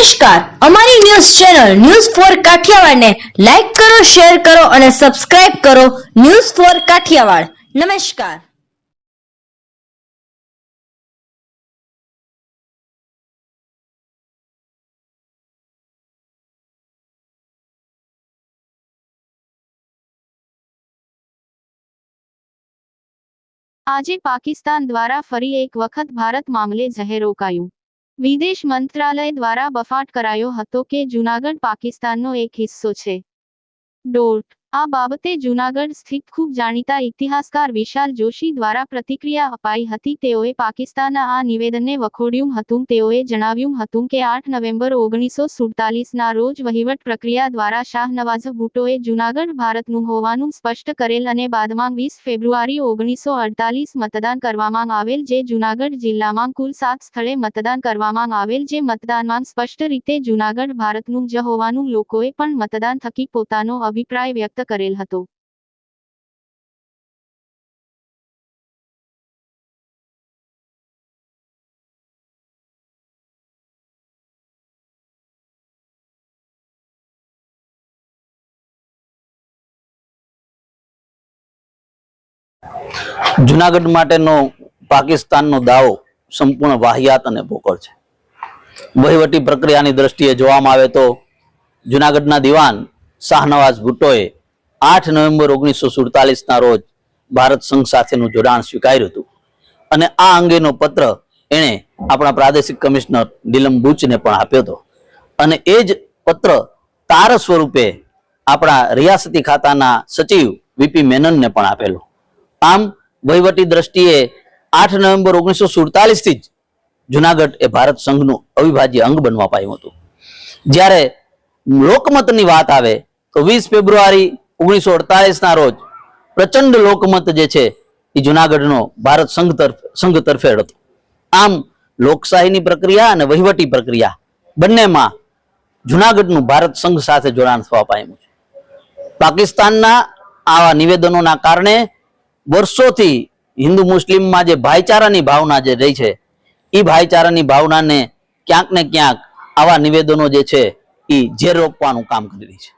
નમસ્કાર. અમારી news channel news four કાઠિયાવાડને લાઈક કરો, શેર કરો અને સબસ્ક્રાઇબ કરો ન્યૂઝ ફોર કાઠિયાવાડ. નમસ્કાર. આજે પાકિસ્તાન દ્વારા ફરી એક વખત ભારત મામલે જહેર રોકાયું. વિદેશ મંત્રાલય દ્વારા બફાટ કરાયો હતો કે જૂનાગઢ પાકિસ્તાનનો એક હિસ્સો છે. ડોટ આ બાબતે જૂનાગઢ સ્થિત ખૂબ જાણીતા ઇતિહાસકાર વિશાલ જોશી દ્વારા પ્રતિક્રિયા અપાઈ હતી. તેઓએ પાકિસ્તાનના આ નિવેદનને વખોડ્યું હતું. તેઓએ જણાવ્યું હતું કે આઠ નવેમ્બર ઓગણીસો સુડતાલીસના રોજ વહીવટ પ્રક્રિયા દ્વારા શાહનવાઝ ભુટ્ટોએ જૂનાગઢ ભારતનું હોવાનું સ્પષ્ટ કરેલ અને બાદમાં વીસ ફેબ્રુઆરી ઓગણીસો અડતાલીસ મતદાન કરવામાં આવેલ જે જૂનાગઢ જિલ્લામાં કુલ સાત સ્થળે મતદાન કરવામાં આવેલ જે મતદાનમાં સ્પષ્ટ રીતે જૂનાગઢ ભારતનું જ હોવાનું લોકોએ પણ મતદાન થકી પોતાનો અભિપ્રાય વ્યક્ત કરેલ હતો. જુનાગઢ માટેનો પાકિસ્તાનનો દાવો સંપૂર્ણ વાહિયાત અને પોકળ છે. વહીવટી પ્રક્રિયાની દ્રષ્ટિએ જોવામાં આવે તો જુનાગઢના દિવાન શાહનવાઝ ભુટ્ટોએ આઠ નવેમ્બર ઓગણીસો સુડતાલીસના રોજ ભારત સંઘ સાથેનું જોડાણ સ્વીકાર્યું હતું. અને આ અંગેનો પત્ર એણે આપણા પ્રાદેશિક કમિશનર નીલમ બુચને પણ આપ્યો હતો. અને એ જ પત્ર તાર સ્વરૂપે આપણા રિયાસતી ખાતાના સચિવ વીપી મેનનને પણ આપેલો. આમ વહીવટી દ્રષ્ટિએ આઠ નવેમ્બર ઓગણીસો સુડતાલીસથી જ જુનાગઢ એ ભારત સંઘનું અવિભાજ્ય અંગ બનવા પામ્યું હતું. જ્યારે લોકમતની વાત આવે તો વીસ ફેબ્રુઆરી ઓગણીસો અડતાલીસ ના રોજ પ્રચંડ લોકમત જે છે એ જુનાગઢનો ભારત સંઘ તરફ, સંઘ તરફેડ હતો આમ લોકશાહીની પ્રક્રિયા અને વહીવટી પ્રક્રિયા બંનેમાં જુનાગઢનું ભારત સંઘ સાથે જોડાણ થવા પામ્યું છે. પાકિસ્તાનના આવા નિવેદનોના કારણે વર્ષોથી હિન્દુ મુસ્લિમમાં જે ભાઈચારાની ભાવના જે રહી છે એ ભાઈચારાની ભાવનાને ક્યાંક ને ક્યાંક આવા નિવેદનો જે છે એ ઝેર રોપવાનું કામ કરી રહી છે.